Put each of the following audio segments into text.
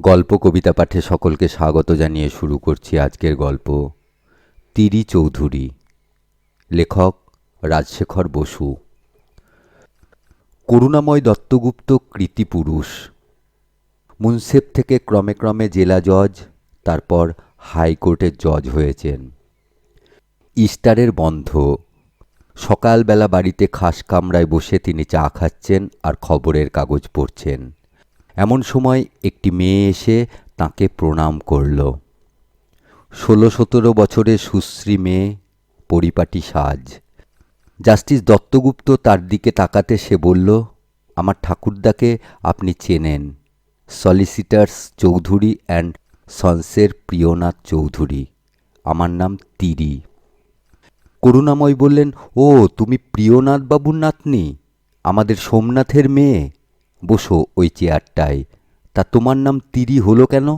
গল্প কবিতা পাঠে সকলকে স্বাগত জানিয়ে শুরু করছি আজকের গল্প। তিরি চৌধুরী। লেখক রাজশেখর বসু। করুণাময় দত্তগুপ্ত কৃতিপুরুষ মুন্সেফ থেকে ক্রমে ক্রমে জেলা জজ, তারপর হাইকোর্টের জজ হয়েছেন। ইস্টারের বন্ধ। সকালবেলা বাড়িতে খাস কামরায় বসে তিনি চা খাচ্ছেন আর খবরের কাগজ পড়ছেন। এমন সময় একটি মেয়ে এসে তাকে প্রণাম করল। ষোলো সতেরো বছরের সুশ্রী মেয়ে, পরিপাটি সাজ। জাস্টিস দত্তগুপ্ত তার দিকে তাকাতে সে বলল, আমার ঠাকুরদাকে আপনি চেনেন। সলিসিটার্স চৌধুরী অ্যান্ড সন্সের প্রিয়নাথ চৌধুরী। আমার নাম তিরি। করুণাময় বললেন, ও, তুমি প্রিয়নাথ বাবুর নাতনি? আমাদের সোমনাথের মেয়ে? বসো ওই চেয়ারটায়। তা তোমার নাম তিরি হলো কেন?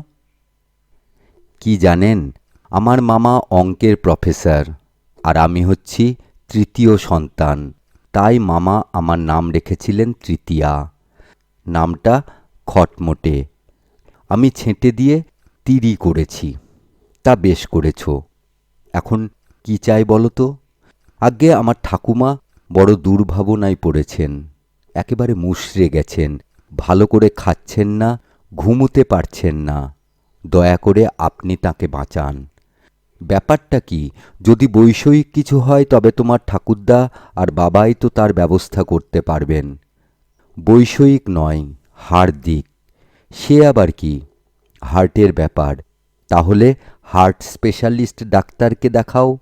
কি জানেন, আমার মামা অঙ্কের প্রফেসর আর আমি হচ্ছি তৃতীয় সন্তান। তাই মামা আমার নাম রেখেছিলেন তৃতীয়া। নামটা খটমটে। আমি ছেঁটে দিয়ে তিরি করেছি। তা বেশ করেছ। এখন কি চাই বলো তো? আগে আমার ঠাকুমা বড় দুর্ভাবনায় পড়েছেন। একেবারে মুশড়ে গেছেন, ভালো করে খাচ্ছেন না, ঘুমোতে পারছেন না। দয়া করে আপনি তাকে বাঁচান। ব্যাপারটা কি? যদি বৈষয়িক কিছু হয়, তবে তোমার ঠাকুরদা আর বাবাই তো তার ব্যবস্থা করতে পারবেন। বৈষয়িক নয়, হার্দিক। সে আবার কি? হার্টের ব্যাপার। তাহলে হার্ট স্পেশালিস্ট ডাক্তারকে দেখাও।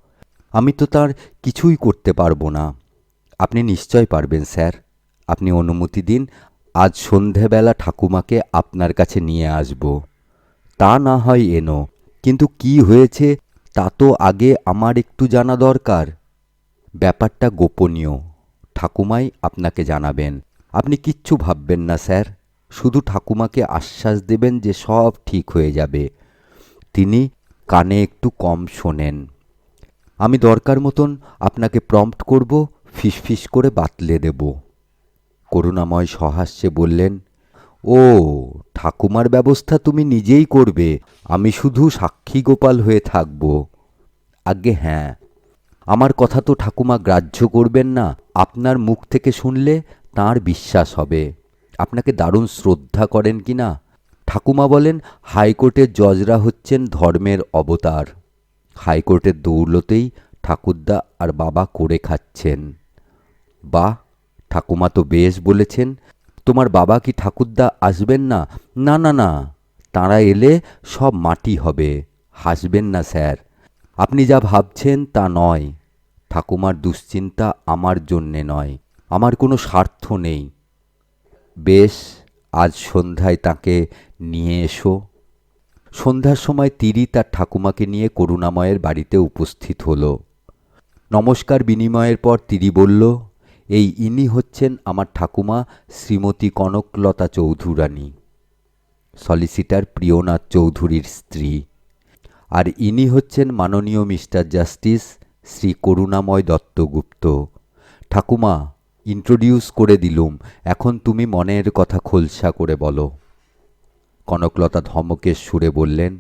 আমি তো তার কিছুই করতে পারব না। আপনি নিশ্চয় পারবেন, স্যার। আপনি অনুমতি দিন, আজ সন্ধেবেলা ঠাকুমাকে আপনার কাছে নিয়ে আসব। তা না হয় এনো, কিন্তু কি হয়েছে তা তো আগে আমার একটু জানা দরকার। ব্যাপারটা গোপনীয়, ঠাকুমাই আপনাকে জানাবেন। আপনি কিচ্ছু ভাববেন না, স্যার। শুধু ঠাকুমাকে আশ্বাস দেবেন যে সব ঠিক হয়ে যাবে। তিনি কানে একটু কম শোনেন। আমি দরকার মতন আপনাকে প্রম্পট করব, ফিসফিস করে বাতলে দেব। করুণাময় সহাস্যে বললেন, ও, ঠাকুমার ব্যবস্থা তুমি নিজেই করবে, আমি শুধু সাক্ষী গোপাল হয়ে থাকব। আজ্ঞে হ্যাঁ আমার কথা তো ঠাকুমা গ্রাহ্য করবেন না, আপনার মুখ থেকে শুনলে তার বিশ্বাস হবে। আপনাকে দারুণ শ্রদ্ধা করেন কি না? ঠাকুমা বলেন, হাইকোর্টের জজরা হচ্ছেন ধর্মের অবতার। হাইকোর্টের দৌলতেই ঠাকুরদা আর বাবা করে খাচ্ছেন। বা ঠাকুমা তো বেশ বলেছেন, তোমার বাবা কি ঠাকুরদা আসবেন না? না না না, তাঁরা এলে সব মাটি হবে, হাসবেন না স্যার, আপনি যা ভাবছেন তা নয়, ঠাকুমার দুশ্চিন্তা আমার জন্যে নয়, আমার কোনো স্বার্থ নেই। বেশ, আজ সন্ধ্যায় তাকে নিয়ে এসো। সন্ধ্যার সময় তিরি তার ঠাকুমাকে নিয়ে করুণাময়ের বাড়িতে উপস্থিত হল। নমস্কার বিনিময়ের পর তিরি বলল এই ইনি হচ্ছেন আমার ঠাকুমা শ্রীমতী কনকলতা চৌধুরানী সলিসিটার প্রিয়নাথ চৌধুরীর স্ত্রী। আর ইনি হচ্ছেন মাননীয় মিস্টার জাস্টিস শ্রী করুণাময় দত্তগুপ্ত। ঠাকুমা ইন্ট্রোডিউস করে দিলুম, এখন তুমি মনের কথা খোলসা করে বলো। কনকলতা ধমকের সুরে বললেন,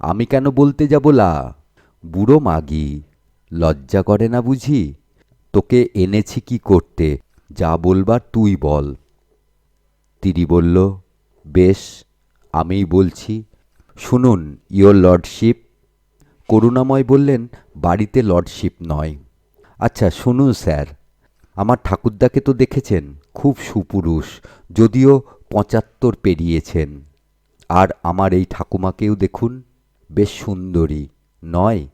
আমি কেন বলতে যাব লা? বুড়ো মাগি, লজ্জা করে না বুঝি? তোকে এনেছি কি করতে? যা বলবার তুই বল। তিরি বলল, বেশ, আমিই বলছি। শুনুন, ইয়োর লর্ডশিপ। করুণাময় বললেন, বাড়িতে লর্ডশিপ নয়। আচ্ছা শুনুন স্যার, আমার ঠাকুরদাকে তো দেখেছেন, খুব সুপুরুষ, যদিও পঁচাত্তর পেরিয়েছেন। আর আমার এই ঠাকুমাকেও দেখুন, বেশ সুন্দরী, নয়?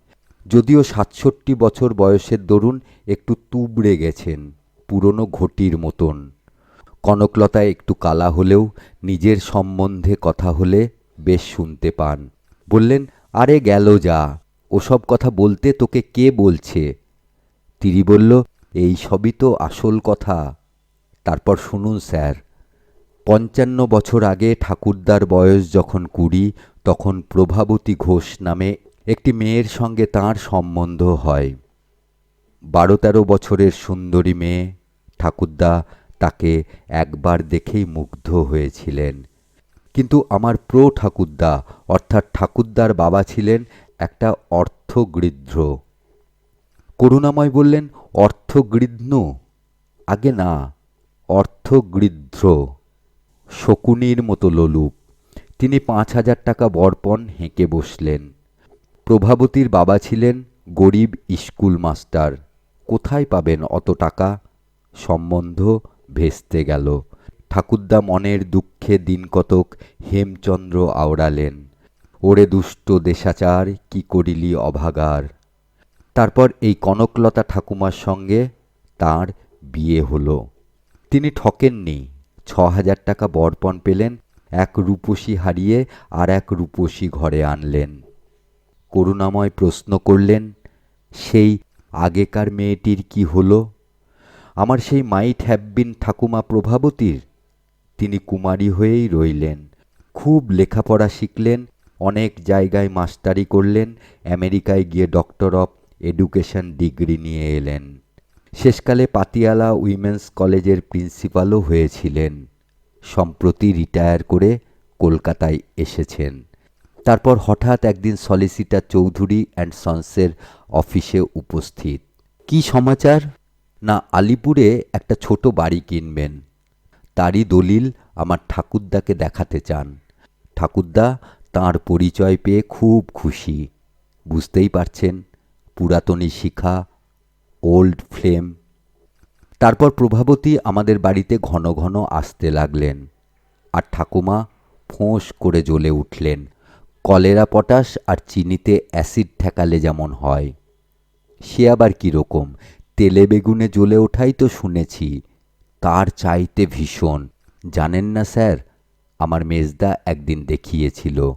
যদিও সাতষট্টি বছর বয়সের দরুন একটু তুবড়ে গেছেন, পুরনো ঘটির মতন। কনকলতা একটু কালা হলেও নিজের সম্বন্ধে কথা হলে বেশ শুনতে পান। বললেন, আরে গেল যা, ওসব কথা বলতে তোকে কে বলছে? তিরি বলল, এই সবই তো আসল কথা। তারপর শুনুন স্যার, পঞ্চান্ন বছর আগে ঠাকুরদার বয়স যখন কুড়ি, তখন প্রভাবতী ঘোষ নামে একটি মেয়ের সঙ্গে তার সম্বন্ধ হয়। বারো তেরো বছরের সুন্দরী মেয়ে ঠাকুরদা তাকে একবার দেখেই মুগ্ধ হয়েছিলেন। কিন্তু আমার প্রো ঠাকুরদা অর্থাৎ ঠাকুরদার বাবা ছিলেন একটা অর্থগৃধ্র করুণাময় বললেন অর্থগৃধ্ন আগে না অর্থগৃধ্র শকুনির মতো লোলুপ। তিনি পাঁচ হাজার টাকা বরপণ হেঁকে বসলেন। প্রভাবতীর বাবা ছিলেন গরিব স্কুল মাস্টার। কোথায় পাবেন অত টাকা? সম্বন্ধ ভেস্তে গেল। ঠাকুরদা মনের দুঃখে দিনকতক হেমচন্দ্র আওড়ালেন। ওরে দুষ্ট দেশাচার, কি করিলি অভাগার? তারপর এই কনকলতা ঠাকুমার সঙ্গে তার বিয়ে হলো। তিনি ঠকেননি। ছ হাজার টাকা বরপণ পেলেন, এক রূপসী হারিয়ে আর এক রূপসী ঘরে আনলেন। করুণাময় প্রশ্ন করলেন, সেই আগেকার মেয়েটির কি হলো? আমার সেই মাইট হ্যাববিন ঠাকুমা প্রভাবতীর? তিনি কুমারী হয়েই রইলেন। খুব লেখাপড়া শিখলেন, অনেক জায়গায় মাস্টারি করলেন, আমেরিকায় গিয়ে ডক্টর অফ এডুকেশন ডিগ্রি নিয়ে এলেন। শেষকালে পাতিয়ালা উইমেন্স কলেজের প্রিন্সিপালও হয়েছিলেন। সম্প্রতি রিটায়ার করে কলকাতায় এসেছেন। তারপর হঠাৎ একদিন সলিসিটার চৌধুরী অ্যান্ড সন্সের অফিসে উপস্থিত। কি সমাচার? না, আলিপুরে একটা ছোট বাড়ি কিনবেন। তারই দলিল আমার ঠাকুরদাকে দেখাতে চান। ঠাকুরদা তাঁর পরিচয় পেয়ে খুব খুশি। বুঝতেই পারছেন, পুরাতনী শিখা, ওল্ড ফ্লেম। তারপর প্রভাবতী আমাদের বাড়িতে ঘন ঘন আসতে লাগলেন। আর ঠাকুমা ফোঁস করে জ্বলে উঠলেন। কলেরা পটাশ আর চিনিতে অ্যাসিড ঠেকালে যেমন হয়। সে আবার কীরকম? তেলে বেগুনে জ্বলে ওঠাই তো শুনেছি। তার চাইতে ভীষণ? জানেন না স্যার? আমার মেজদা একদিন দেখিয়েছিল।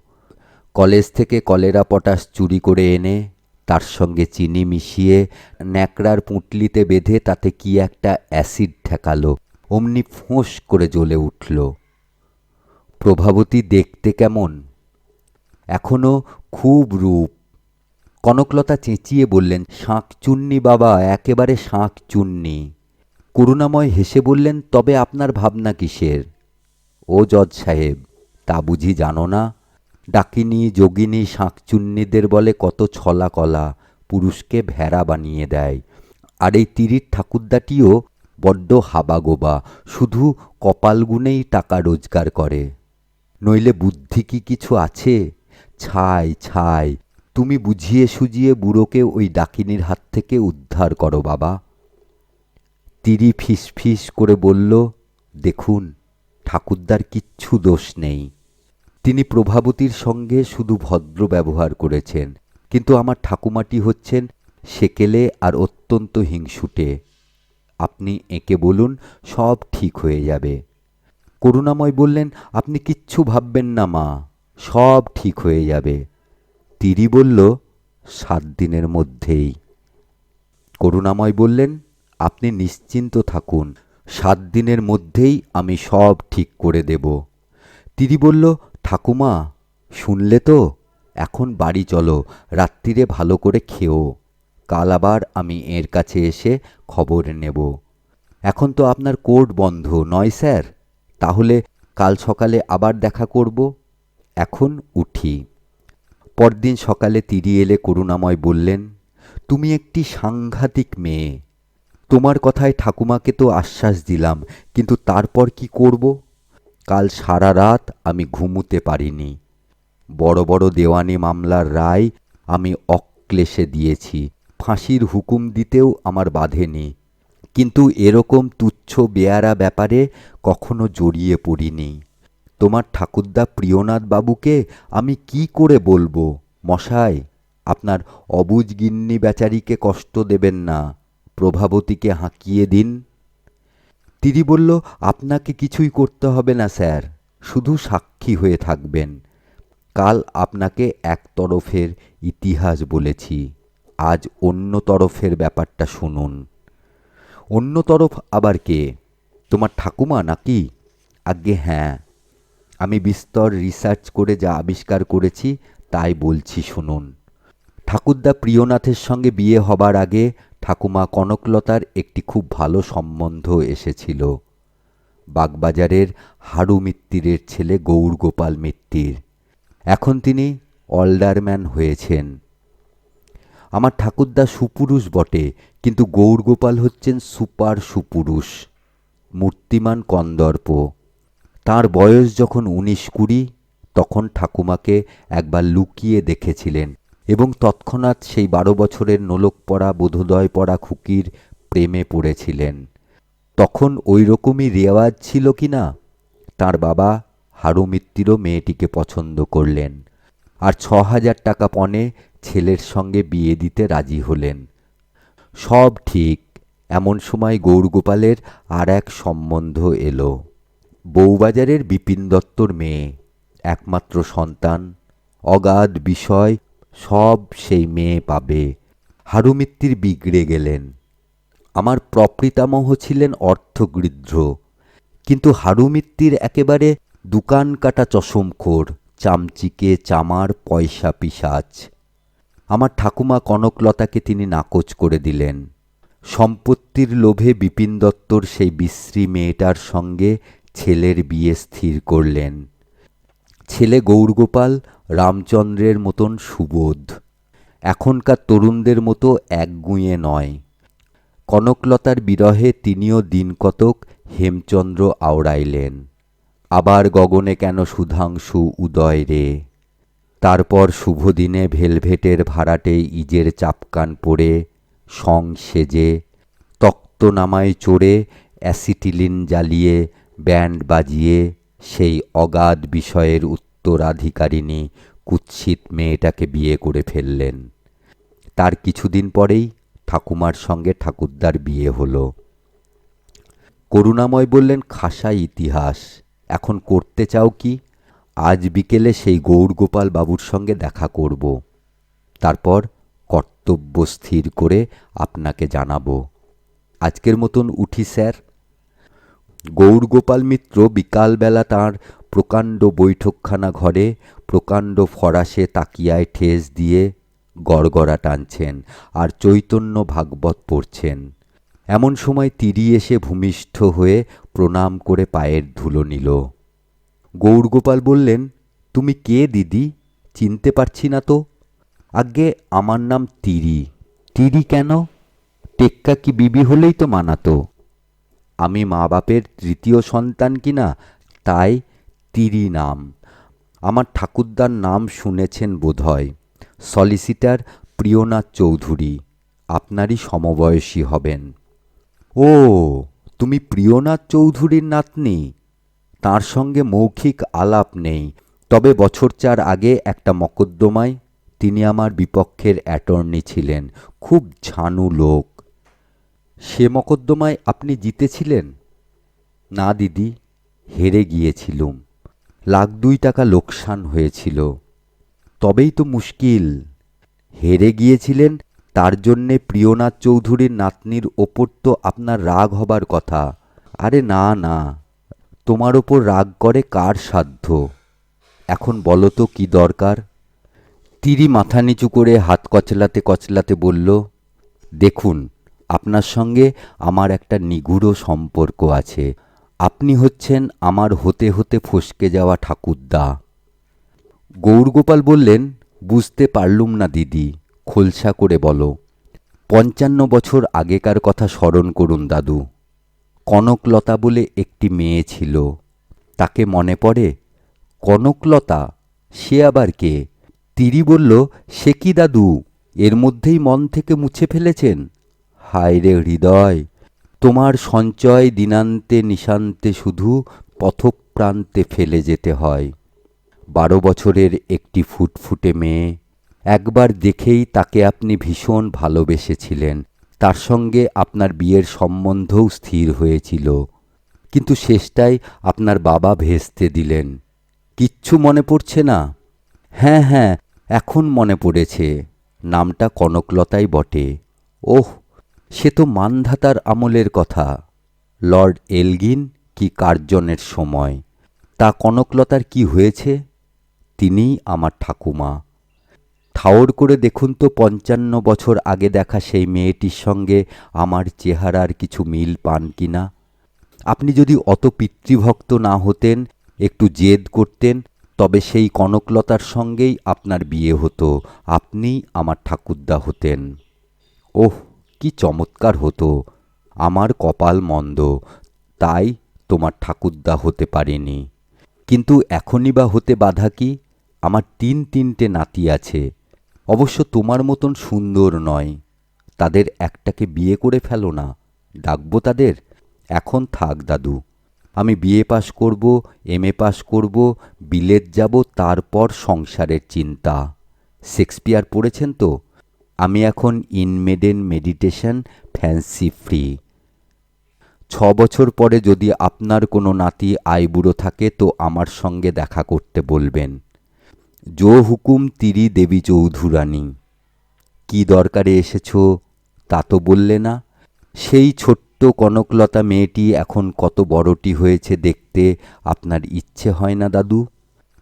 কলেজ থেকে কলেরা পটাশ চুরি করে এনে, তার সঙ্গে চিনি মিশিয়ে, ন্যাকড়ার পুঁটলিতে বেঁধে তাতে কি একটা অ্যাসিড ঠেকালো, অমনি ফোঁস করে জ্বলে উঠল। প্রভাবতী দেখতে কেমন? এখনও খুব রূপ। কনকলতা চেঁচিয়ে বললেন শাঁকচুন্নি বাবা, একেবারে শাঁকচুন্নি করুণাময় হেসে বললেন, তবে আপনার ভাবনা কিসের? ও জজ সাহেব, তা বুঝি জানো না? ডাকিনী, যোগিনী শাঁকচুন্নিদের বলে কত ছলা কলা, পুরুষকে ভেড়া বানিয়ে দেয়। আর এই তিরির ঠাকুরদাটিও বড্ড হাবাগোবা, শুধু কপাল গুনেই টাকা রোজগার করে। নইলে বুদ্ধি কি কিছু আছে? ছাই ছাই, তুমি বুঝিয়ে সুজিয়ে বুড়োকে ওই ডাকিনীর হাত থেকে উদ্ধার করো বাবা। তিরি ফিস ফিস করে বলল, দেখুন, ঠাকুরদার কিচ্ছু দোষ নেই। তিনি প্রভাবতীর সঙ্গে শুধু ভদ্র ব্যবহার করেছেন, কিন্তু আমার ঠাকুমাটি হচ্ছেন সেকেলে আর অত্যন্ত হিংসুটে। আপনি এঁকে বলুন, সব ঠিক হয়ে যাবে। করুণাময় বললেন, আপনি কিচ্ছু ভাববেন না মা। সব ঠিক হয়ে যাবে। তিরি বলল, সাত দিনের মধ্যেই। করুণাময় বললেন, আপনি নিশ্চিন্ত থাকুন, সাত দিনের মধ্যেই আমি সব ঠিক করে দেব। তিরি বলল, ঠাকুমা, শুনলে তো? এখন বাড়ি চলো, রাত্রিরে ভালো করে খেও। কাল আবার আমি এর কাছে এসে খবর নেব। এখন তো আপনার কোর্ট বন্ধ, নয় স্যার? তাহলে কাল সকালে আবার দেখা করব? এখন উঠি। পরদিন সকালে তিরি এলে করুণাময় বললেন, তুমি একটি সাংঘাতিক মেয়ে। তোমার কথায় ঠাকুমাকে তো আশ্বাস দিলাম, কিন্তু তারপর কি করব? কাল সারা রাত আমি ঘুমুতে পারিনি। বড় বড় দেওয়ানি মামলার রায় আমি অক্লেশে দিয়েছি। ফাঁসির হুকুম দিতেও আমার বাধেনি। কিন্তু এরকম তুচ্ছ বেয়ারা ব্যাপারে কখনো জড়িয়ে পড়িনি। তোমার ঠাকুরদা প্রিয়নাথ বাবুকে আমি কি করে বলব? মশাই, আপনার অবুজ গিন্নি বেচারিকে কষ্ট দেবেন না, প্রভাবতীকে হাঁকিয়ে দিন। তিরি বলল, আপনাকে কিছুই করতে হবে না স্যার, শুধু সাক্ষী হয়ে থাকবেন। কাল আপনাকে এক তরফের ইতিহাস বলেছি, আজ অন্য তরফের ব্যাপারটা শুনুন। অন্য তরফ আবার কে? তোমার ঠাকুমা নাকি? আজ্ঞে হ্যাঁ। আমি বিস্তর রিসার্চ করে যা আবিষ্কার করেছি, তাই বলছি শুনুন। ঠাকুরদা প্রিয়নাথের সঙ্গে বিয়ে হবার আগে ঠাকুমা কনকলতার একটি খুব ভালো সম্বন্ধ এসেছিল। বাগবাজারের হাড়ু মিত্তিরের ছেলে গৌর গোপাল মিত্তির। এখন তিনি অলডারম্যান হয়েছেন। আমার ঠাকুরদা সুপুরুষ বটে, কিন্তু গৌরগোপাল হচ্ছেন সুপার সুপুরুষ। মূর্তিমান কন্দর্প। তার বয়স যখন উনিশ কুড়ি, তখন ঠাকুমাকে একবার লুকিয়ে দেখেছিলেন এবং তৎক্ষণাৎ সেই বারো বছরের নোলক পড়া বোধোদয় পড়া খুকির প্রেমে পড়েছিলেন। তখন ওই রকমই রেওয়াজ ছিল কি না? তাঁর বাবা হারু মিত্তিরও মেয়েটিকে পছন্দ করলেন আর ছ হাজার টাকা পণে ছেলের সঙ্গে বিয়ে দিতে রাজি হলেন। সব ঠিক, এমন সময় গৌরগোপালের আর এক সম্বন্ধ এলো। বউবাজারের বিপিন দত্তর মেয়ে, একমাত্র সন্তান, অগাধ বিষয়, সব সেই মেয়ে পাবে। হারুমিত্তির বিগড়ে গেলেন। আমার প্রপ্রিতামহ ছিলেন অর্থগৃধ্র কিন্তু হারুমিত্তির একেবারে দোকান কাটা চশমখোর, চামচিকে চামার পয়সা পিসাচ। আমার ঠাকুমা কনকলতাকে তিনি নাকচ করে দিলেন। সম্পত্তির লোভে বিপিন দত্তর সেই বিশ্রী মেয়েটার সঙ্গে ছেলের বিয়ে স্থির করলেন। ছেলে গৌরগোপাল রামচন্দ্রের মতন সুবোধ। এখনকার তরুণদের মতো একগুঁয়ে নয়। কনকলতার বিরহে তিনিও দিনকতক হেমচন্দ্র আওড়াইলেন। আবার গগনে কেন সুধাংশু উদয় রে? তারপর শুভদিনে ভেলভেটের ভাড়াটে ইজের চাপকান পরে সং সেজে, তক্তনামায় চড়ে অ্যাসিটিলিন জ্বালিয়ে ব্যান্ড বাজিয়ে সেই অগাধ বিষয়ের উত্তরাধিকারিণী কুৎসিত মেয়েটাকে বিয়ে করে ফেললেন। তার কিছুদিন পরেই ঠাকুমার সঙ্গে ঠাকুরদার বিয়ে হলো। করুণাময় বললেন, খাসা ইতিহাস, এখন করতে চাও কি? আজ বিকেলে সেই গৌরগোপাল বাবুর সঙ্গে দেখা করব। তারপর কর্তব্য স্থির করে আপনাকে জানাব। আজকের মতন উঠি, স্যার। গৌরগোপাল মিত্র বিকালবেলা তাঁর প্রকাণ্ড বৈঠকখানা ঘরে প্রকাণ্ড ফরাসে তাকিয়ায় ঠেস দিয়ে গড়গড়া টানছেন আর চৈতন্য ভাগবত পড়ছেন। এমন সময় তিরি এসে ভূমিষ্ঠ হয়ে প্রণাম করে পায়ের ধুলো নিল। গৌরগোপাল বললেন, তুমি কে দিদি? চিনতে পারছি না তো। আজ্ঞে, আমার নাম তিরি। তিরি কেন? টেক্কা কি বিবি হলেই তো মানাতো। আমি মা বাপের তৃতীয় সন্তান কিনা, তাই তিরি নাম। আমার ঠাকুরদার নাম শুনেছেন বোধহয় সলিসিটার প্রিয়নাথ চৌধুরী, আপনারই সমবয়সী হবেন। ও, তুমি প্রিয়নাথ চৌধুরীর নাতনি? তার সঙ্গে মৌখিক আলাপ নেই, তবে বছর চার আগে একটা মকদ্দমায় তিনি আমার বিপক্ষের অ্যাটর্নি ছিলেন, খুব ঝানু লোক। সে মকদ্দমায় আপনি জিতেছিলেন? না, দিদি, হেরে গিয়েছিলুম। লাখ দুই টাকা লোকসান হয়েছিল। তবেই তো মুশকিল। হেরে গিয়েছিলেন, তার জন্যে প্রিয়নাথ চৌধুরীর নাতনির ওপর তো আপনার রাগ হবার কথা। আরে না না, তোমার ওপর রাগ করে কার সাধ্য? এখন বলো তো কি দরকার? তিরি মাথা নিচু করে হাত কচলাতে কচলাতে বলল, দেখুন আপনার সঙ্গে আমার একটা নিগুড় সম্পর্ক আছে। আপনি হচ্ছেন আমার হতে হতে ফসকে যাওয়া ঠাকুরদা। গৌরগোপাল বললেন, বুঝতে পারলুম না দিদি, খোলসা করে বলো। পঞ্চান্ন বছর আগেকার কথা স্মরণ করুন দাদু। কনকলতা বলে একটি মেয়ে ছিল। তাকে মনে পড়ে? কনকলতা? সে আবার কে? তিরি বলল, সে কি দাদু? এর মধ্যেই মন থেকে মুছে ফেলেছেন? হায় রে হৃদয়। তোমার সঞ্চয় দিনান্তে নিশান্তে শুধু পথপ্রান্তে ফেলে যেতে হয়। বারো বছরের একটি ফুটফুটে মেয়ে। একবার দেখেই তাকে আপনি ভীষণ ভালোবেসেছিলেন। তার সঙ্গে আপনার বিয়ের সম্বন্ধও স্থির হয়েছিল। কিন্তু শেষটায় আপনার বাবা ভেস্তে দিলেন। কিচ্ছু মনে পড়ছে না? হ্যাঁ হ্যাঁ এখন মনে পড়েছে। নামটা কনকলতাই বটে। ওহ সে তো মানধাতার আমলের কথা। লর্ড এলগিন কি কার্জনের সময়? তা কনকলতার কি হয়েছে? তিনিই আমার ঠাকুমা। ঠাওর করে দেখুন তো পঞ্চান্ন বছর আগে দেখা সেই মেয়েটির সঙ্গে আমার চেহারার কিছু মিল পান কি না আপনি যদি অত পিতৃভক্ত না হতেন, একটু জেদ করতেন, তবে সেই কনকলতার সঙ্গেই আপনার বিয়ে হতো। আপনিই আমার ঠাকুরদা হতেন। ওহ কি চমৎকার হতো। আমার কপাল মন্দ, তাই তোমার ঠাকুরদা হতে পারিনি। কিন্তু এখনই বা হতে বাধা কি? আমার তিন তিনটে নাতি আছে। অবশ্য তোমার মতন সুন্দর নয়। তাদের একটাকে বিয়ে করে ফেলো না। ডাকবো তাদের? এখন থাক দাদু। আমি বিএ পাশ করব, এম এ পাশ করব, বিলেত যাব, তারপর সংসারের চিন্তা। শেক্সপিয়ার পড়েছেন তো? আমি এখন ইনমেডেন মেডিটেশন ফ্যান্সি ফ্রি। ছ বছর পরে যদি আপনার কোনো নাতি আইবুড়ো থাকে, তো আমার সঙ্গে দেখা করতে বলবেন। জো হুকুম তিরি দেবী চৌধুরানী। কি দরকারে এসেছ, তা তো বললে না। সেই ছোট্ট কনকলতা মেয়েটি এখন কত বড়টি হয়েছে দেখতে আপনার ইচ্ছে হয় না, দাদু?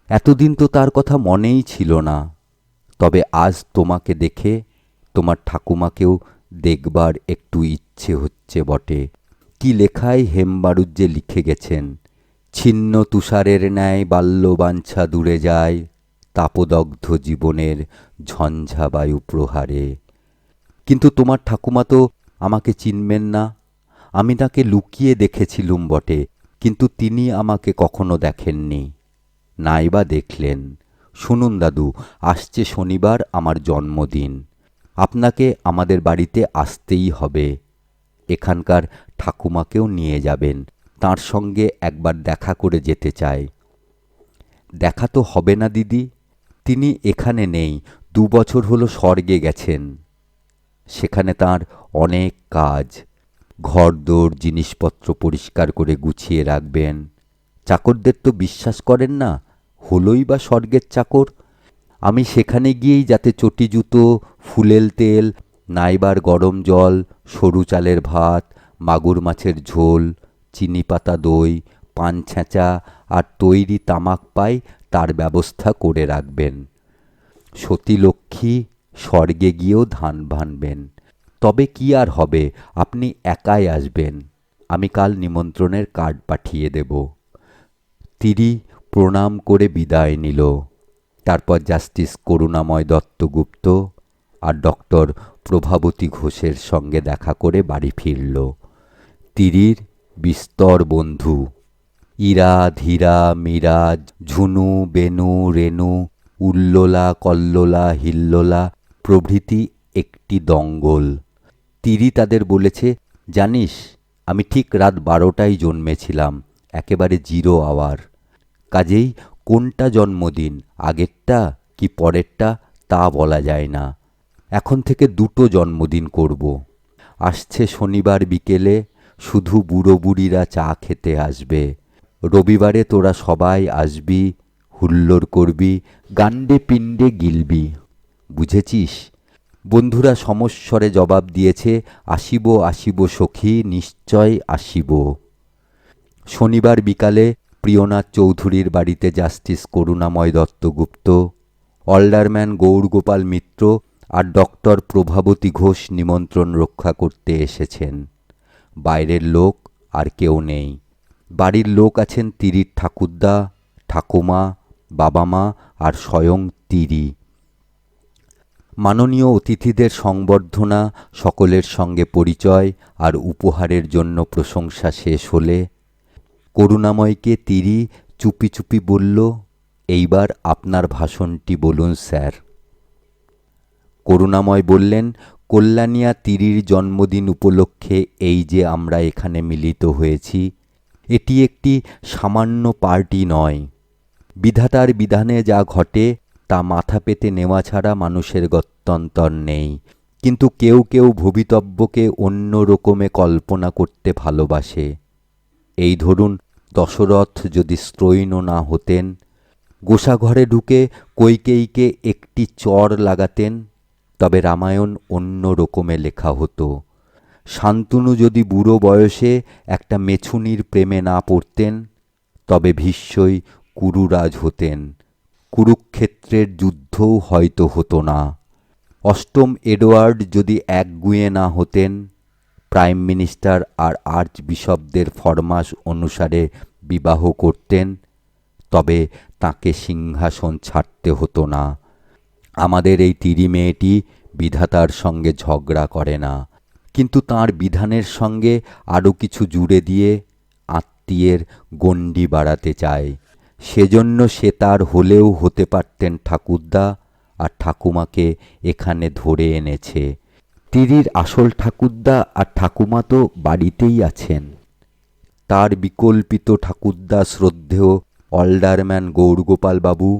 এতদিন তো তার কথা মনেই ছিল না। তবে আজ তোমাকে দেখে তোমার ঠাকুমাকেও দেখবার একটু ইচ্ছে হচ্ছে বটে। কি লেখায় হেমবারুজ্জে লিখে গেছেন? ছিন্ন তুষারের ন্যায় বাল্যবাঞ্ছা দূরে যায়, তাপদগ্ধ জীবনের ঝঞ্ঝা বায়ু প্রহারে। কিন্তু তোমার ঠাকুমা তো আমাকে চিনবেন না। আমি তাকে লুকিয়ে দেখেছিলুম বটে, কিন্তু তিনি আমাকে কখনো দেখেননি। নাইবা দেখলেন। শুনুন দাদু, আসছে শনিবার আমার জন্মদিন। আপনাকে আমাদের বাড়িতে আসতেই হবে। এখানকার ঠাকুমাকেও নিয়ে যাবেন। তার সঙ্গে একবার দেখা করে যেতে চায় দেখা তো হবে না, দিদি। তিনি এখানে নেই। দু বছর হলো স্বর্গে গেছেন। সেখানে তার অনেক কাজ। ঘরদোর, জিনিসপত্র পরিষ্কার করে গুছিয়ে রাখবেন। চাকরদের তো বিশ্বাস করেন না। হলোই বা স্বর্গের চাকর। আমি সেখানে গিয়েই যাতে চটি জুতো, ফুলেল তেল, নাইবার গরম জল, সরু চালের ভাত, মাগুর মাছের ঝোল, চিনি পাতা দই, পান ছেঁচা আর তৈরি তামাক পাই তার ব্যবস্থা করে রাখবেন। সতী লক্ষ্মী স্বর্গে গিয়েও ধান ভানবেন। তবে কি আর হবে? আপনি একাই আসবেন। আমি কাল নিমন্ত্রণের কার্ড পাঠিয়ে দেব। তিরি প্রণাম করে বিদায় নিল। তারপর জাস্টিস করুণাময় দত্তগুপ্ত আর ডক্টর প্রভাবতী ঘোষের সঙ্গে দেখা করে বাড়ি ফিরল। তিরির বিস্তর বন্ধু। ইরা, ধীরা, মীরা, ঝুনু, বেনু, রেনু, উল্লোলা, কল্লোলা, হিল্লোলা প্রভৃতি একটি দঙ্গল। তিরি তাদের বলেছে, জানিস, আমি ঠিক রাত বারোটায় জন্মেছিলাম, একেবারে জিরো আওয়ার। কাজেই কোনটা জন্মদিন, আগেরটা কি পরেরটা তা বলা যায় না। এখন থেকে দুটো জন্মদিন করব। আসছে শনিবার বিকেলে শুধু বুড়ো বুড়িরা চা খেতে আসবে। রবিবারে তোরা সবাই আসবি, হুল্লোড় করবি গান্ডে পিণ্ডে গিলবি। বুঝেছিস? বন্ধুরা সমস্বরে জবাব দিয়েছে, আসিব আসিব সখী, নিশ্চয় আসিব। শনিবার বিকালে প্রিয়নাথ চৌধুরীর বাড়িতে জাস্টিস করুণাময় দত্তগুপ্ত, অল্ডারম্যান গৌরগোপাল মিত্র আর ডক্টর প্রভাবতী ঘোষ নিমন্ত্রণ রক্ষা করতে এসেছেন। বাইরের লোক আর কেউ নেই। বাড়ির লোক আছেন তিরির ঠাকুরদা, ঠাকুমা বাবা মা আর স্বয়ং তিরি। মাননীয় অতিথিদের সংবর্ধনা, সকলের সঙ্গে পরিচয় আর উপহারের জন্য প্রশংসা শেষ হলে করুণাময়কে তিরি চুপি চুপি বলল, এইবার আপনার ভাষণটি বলুন, স্যার। করুণাময় বললেন, কল্যাণিয়া তিরির জন্মদিন উপলক্ষে এই যে আমরা এখানে মিলিত হয়েছি, এটি একটি সামান্য পার্টি নয়। বিধাতার বিধানে যা ঘটে, তা মাথা পেতে নেওয়া ছাড়া মানুষের গত্যন্তর নেই। কিন্তু কেউ কেউ ভবিতব্যকে অন্য রকমে কল্পনা করতে ভালোবাসে। এই ধরুন, দশরথ যদি স্ত্রৈণ না হতেন, গোসাঘরে ঢুকে কৈকেয়ীকে একটি চর লাগাতেন, তবে রামায়ণ অন্য রকমে লেখা হতো। শান্তনু যদি বুড়ো বয়সে একটা মেছুনির প্রেমে না পড়তেন, তবে ভীষ্মই কুরুরাজ হতেন। কুরুক্ষেত্রের যুদ্ধও হয়তো হতো না। অষ্টম এডওয়ার্ড যদি একগুঁয়ে না হতেন প্রাইম মিনিস্টার আর আর্চ বিশপদের ফরমাস অনুসারে বিবাহ করতেন, তবে তাকে সিংহাসন ছাড়তে হতো না। আমাদের এই তিরি মেয়েটি বিধাতার সঙ্গে ঝগড়া করে না। কিন্তু তার বিধানের সঙ্গে আরও কিছু জুড়ে দিয়ে আত্মীয়ের গণ্ডি বাড়াতে চায়। সেজন্য সে তার হলেও হতে পারতেন ঠাকুরদা, আর ঠাকুমাকে এখানে ধরে এনেছে। তিরির আসল ঠাকুরদা আর ঠাকুমা তো বাড়িতেই আছেন। তার বিকল্পিত ঠাকুরদা শ্রদ্ধেয় অল্ডারম্যান গৌরগোপালবাবু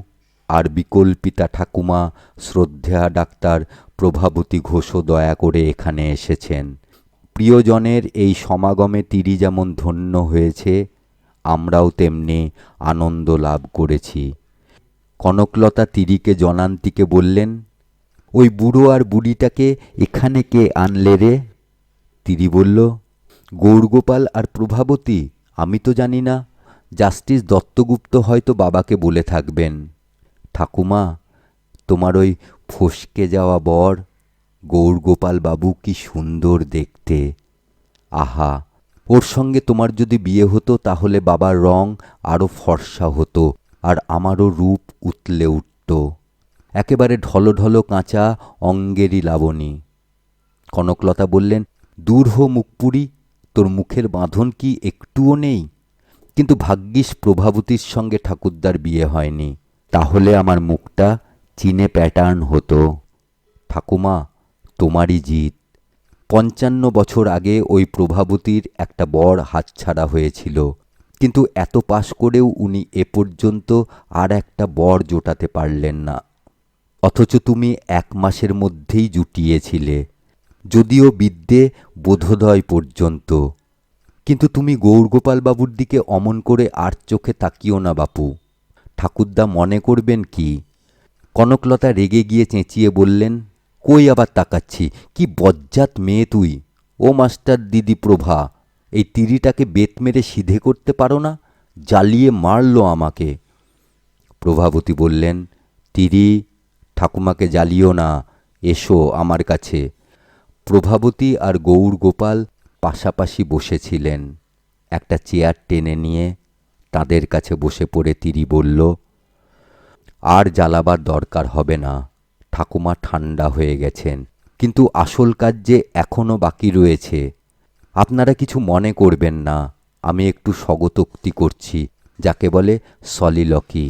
আর বিকল্পিতা ঠাকুমা শ্রদ্ধেয়া ডাক্তার প্রভাবতী ঘোষও দয়া করে এখানে এসেছেন। প্রিয়জনের এই সমাগমে তিরি যেমন ধন্য হয়েছে, আমরাও তেমনি আনন্দ লাভ করেছি। কনকলতা তিরিকে জনান্তিকে বললেন ওই বুড়ো আর বুড়িটাকে এখানে কে আনলে রে? তিরি বলল, গৌরগোপাল আর প্রভাবতী, আমি তো জানি না। জাস্টিস দত্তগুপ্ত হয়তো বাবাকে বলে থাকবেন। ঠাকুমা, তোমার ওই ফসকে যাওয়া বর, গৌরগোপাল বাবু কি সুন্দর দেখতে। আহা, ওর সঙ্গে তোমার যদি বিয়ে হতো তাহলে বাবার রং আরও ফর্সা হতো আর আমারও রূপ উতলে উঠত। একেবারে ঢলঢলো কাঁচা অঙ্গেরই লাবণী। কনকলতা বললেন, দূর হো মুখপুরি তোর মুখের বাঁধন কি একটুও নেই? কিন্তু ভাগ্যিস প্রভাবতীর সঙ্গে ঠাকুরদার বিয়ে হয়নি, তাহলে আমার মুখটা চীনে প্যাটার্ন হতো। ঠাকুমা, তোমারই জিত। পঞ্চান্ন বছর আগে ওই প্রভাবতীর একটা বর হাতছাড়া হয়েছিল, কিন্তু এত পাশ করেও উনি এ পর্যন্ত আর একটা বর জোটাতে পারলেন না। অথচ তুমি এক মাসের মধ্যেই জুটিয়েছিলে, যদিও বিদ্যে বোধোদয় পর্যন্ত। কিন্তু তুমি গৌরগোপাল বাবুর দিকে অমন করে আর চোখে তাকিও না বাপু। ঠাকুরদা মনে করবেন কি? কনকলতা রেগে গিয়ে চেঁচিয়ে বললেন, কই আবার তাকাচ্ছি? কি বজ্জাত মেয়ে তুই। ও মাস্টার দিদি প্রভা, এই তিরিটাকে বেত মেরে সিধে করতে পারো না? জ্বালিয়ে মারলো আমাকে। প্রভাবতী বললেন, তিরি ঠাকুমাকে জ্বালিও না, এসো আমার কাছে। প্রভাবতী আর গৌর গোপাল পাশাপাশি বসেছিলেন। একটা চেয়ার টেনে নিয়ে তাদের কাছে বসে পড়ে তিরি বলল, আর জ্বালাবার দরকার হবে না, ঠাকুমা ঠান্ডা হয়ে গেছেন। কিন্তু আসল কাজ যে এখনও বাকি রয়েছে, আপনারা কিছু মনে করবেন না, আমি একটু স্বগতোক্তি করছি, যাকে বলে সলিলকি।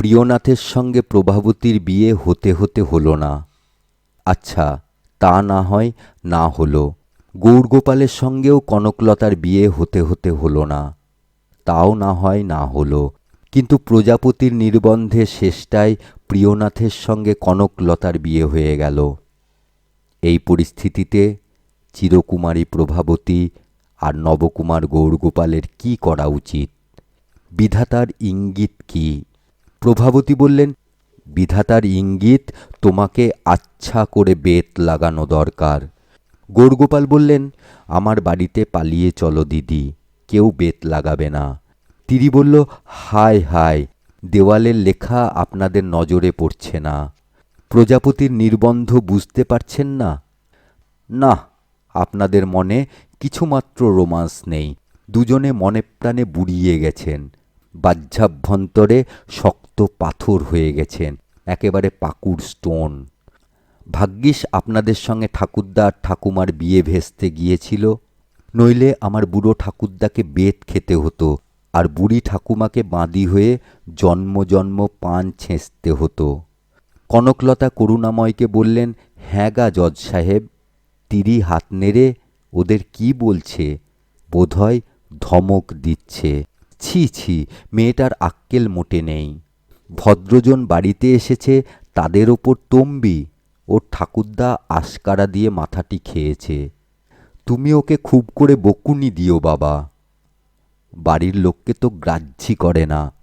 প্রিয়নাথের সঙ্গে প্রভাবতীর বিয়ে হতে হতে হলো না। আচ্ছা তা না হয় না হলো। গৌরগোপালের সঙ্গেও কনকলতার বিয়ে হতে হতে হলো না। তাও না হয় না হলো। কিন্তু প্রজাপতির নির্বন্ধে শেষটায় প্রিয়নাথের সঙ্গে কনকলতার বিয়ে হয়ে গেল। এই পরিস্থিতিতে চিরকুমারী প্রভাবতী আর নবকুমার গৌরগোপালের কি করা উচিত? বিধাতার ইঙ্গিত কি? প্রভাবতী বললেন, বিধাতার ইঙ্গিত তোমাকে আচ্ছা করে বেত লাগানো দরকার। গৌরগোপাল বললেন, আমার বাড়িতে পালিয়ে চলো দিদি, কেউ বেত লাগাবে না। তিরি বলল, হায় হায়, দেওয়ালের লেখা আপনাদের নজরে পড়ছে না। প্রজাপতির নির্বন্ধ বুঝতে পারছেন না। না, আপনাদের মনে কিছুমাত্র রোমান্স নেই। দুজনে মনে প্রাণে বুড়িয়ে গেছেন। বাহ্যাভ্যন্তরে শক্ত পাথর হয়ে গেছেন, একেবারে পাকুড় স্টোন। ভাগ্যিস আপনাদের সঙ্গে ঠাকুরদা আর ঠাকুমার বিয়ে ভেস্তে গিয়েছিল, নইলে আমার বুড়ো ঠাকুরদাকে বেত খেতে হতো আর বুড়ি ঠাকুমাকে বাঁদি হয়ে জন্ম জন্ম পান ছেঁচতে হতো। কনকলতা করুণাময়কে বললেন হ্যাঁ গা জজ সাহেব, তিরি হাত নেড়ে ওদের কি বলছে? বোধহয় ধমক দিচ্ছে। ছি ছি, মেয়েটার আক্কেল মোটে নেই। ভদ্রজন বাড়িতে এসেছে, তাদের ওপর তম্বি। ওর ঠাকুরদা আশকারা দিয়ে মাথাটি খেয়েছে। তুমি ওকে খুব করে বকুনি দিও বাবা। বাড়ির লোককে তো গ্রাহ্যি করে না।